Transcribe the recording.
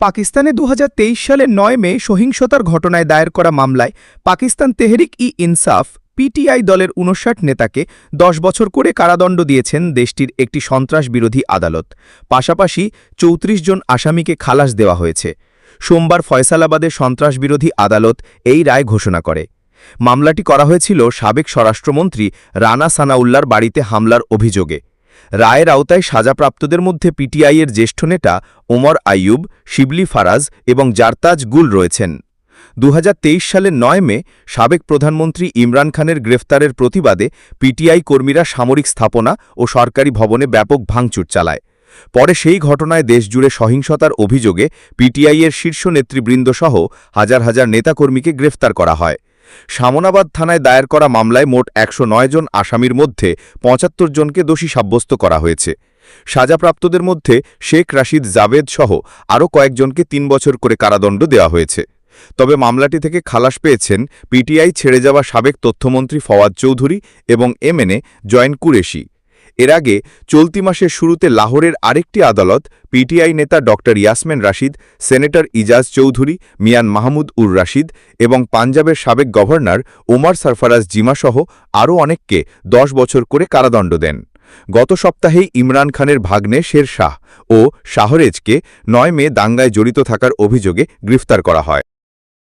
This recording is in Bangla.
পাকিস্তানে দু হাজার তেইশ সালের নয় মে সহিংসতার ঘটনায় দায়ের করা মামলায় পাকিস্তান তেহরিক ই ইনসাফ পিটিআই দলের উনষাট নেতাকে দশ বছর করে কারাদণ্ড দিয়েছেন দেশটির একটি সন্ত্রাস বিরোধী আদালত। পাশাপাশি চৌত্রিশ জন আসামিকে খালাস দেওয়া হয়েছে। সোমবার ফয়সালাবাদে সন্ত্রাস বিরোধী আদালত এই রায় ঘোষণা করে। মামলাটি করা হয়েছিল সাবেক স্বরাষ্ট্রমন্ত্রী রানা সানাউল্লার বাড়িতে হামলার অভিযোগে। রায়ের আওতায় সাজাপ্রাপ্তদের মধ্যে পিটিআইয়ের জ্যেষ্ঠ নেতা ওমর আইয়ুব, শিবলি ফারাজ এবং জারতাজ গুল রয়েছেন। দু সালের নয় মে সাবেক প্রধানমন্ত্রী ইমরান খানের গ্রেফতারের প্রতিবাদে পিটিআই কর্মীরা সামরিক স্থাপনা ও সরকারি ভবনে ব্যাপক ভাঙচুর চালায়। পরে সেই ঘটনায় দেশজুড়ে সহিংসতার অভিযোগে পিটিআইয়ের শীর্ষ নেতৃবৃন্দসহ হাজার হাজার নেতাকর্মীকে গ্রেফতার করা হয়। সামনাবাদ থানায় দায়ের করা মামলায় মোট একশো নয় জন আসামির মধ্যে পঁচাত্তর জনকে দোষী সাব্যস্ত করা হয়েছে। সাজাপ্রাপ্তদের মধ্যে শেখ রাশিদ জাভেদ সহ আরও কয়েকজনকে তিন বছর করে কারাদণ্ড দেওয়া হয়েছে। তবে মামলাটি থেকে খালাস পেয়েছেন পিটিআই ছেড়ে যাওয়া সাবেক তথ্যমন্ত্রী ফওয়াদ চৌধুরী এবং এমএনএ জয়েন কুরেশি। এর আগে চলতি মাসের শুরুতে লাহোরের আরেকটি আদালত পিটিআই নেতা ড. ইয়াসমেন রাশিদ, সেনেটর ইজাজ চৌধুরী, মিয়ান মাহমুদ উর রাশিদ এবং পাঞ্জাবের সাবেক গভর্নর ওমর সরফরাজ জিমাসহ আরও অনেককে দশ বছর করে কারাদণ্ড দেন। গত সপ্তাহেই ইমরান খানের ভাগ্নে শের শাহ ও শাহরেজকে নয় মে দাঙ্গায় জড়িত থাকার অভিযোগে গ্রেফতার করা হয়।